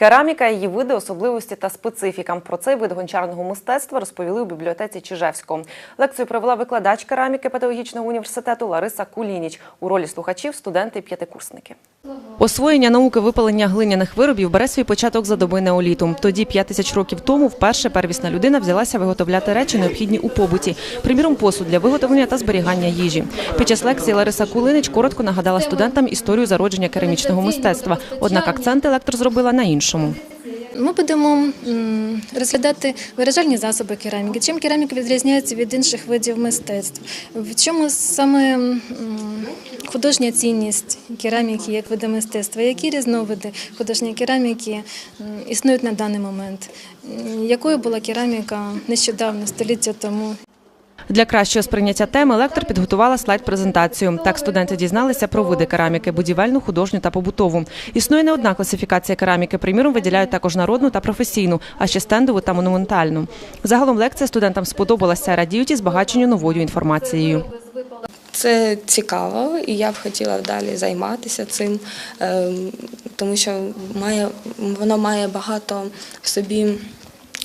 Кераміка, її види, особливості та специфіка. Про цей вид гончарного мистецтва розповіли у бібліотеці Чижевського. Лекцію провела викладач кераміки педагогічного університету Лариса Кулініч. У ролі слухачів студенти і п'ятикурсники. Освоєння науки випалення глиняних виробів бере свій початок за доби неоліту. Тоді, 5 тисяч років тому, вперше первісна людина взялася виготовляти речі, необхідні у побуті, приміром посуд для виготовлення та зберігання їжі. Під час лекції Лариса Кулинич коротко нагадала студентам історію зародження керамічного мистецтва. Однак акцент електор зробила на іншому. Ми будемо розглядати виражальні засоби кераміки. Чим кераміка відрізняється від інших видів мистецтв? В чому саме художня цінність кераміки як види мистецтва? Які різновиди художньої кераміки існують на даний момент? Якою була кераміка нещодавно, століття тому? Для кращого сприйняття теми лектор підготувала слайд-презентацію. Так студенти дізналися про види кераміки – будівельну, художню та побутову. Існує не одна класифікація кераміки. Приміром, виділяють також народну та професійну, а ще стендову та монументальну. Загалом лекція студентам сподобалася, радіють і збагаченню новою інформацією. Це цікаво, і я б хотіла далі займатися цим, ем, тому що має, воно має багато в собі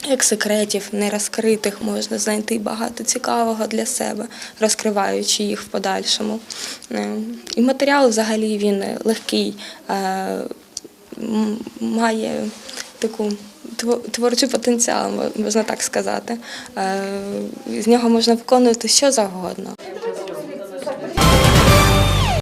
як секретів, нерозкритих, можна знайти багато цікавого для себе, розкриваючи їх в подальшому. Ем, І матеріал взагалі він легкий, е, має таку тво- творчий потенціал, можна так сказати. Е, З нього можна виконувати що завгодно.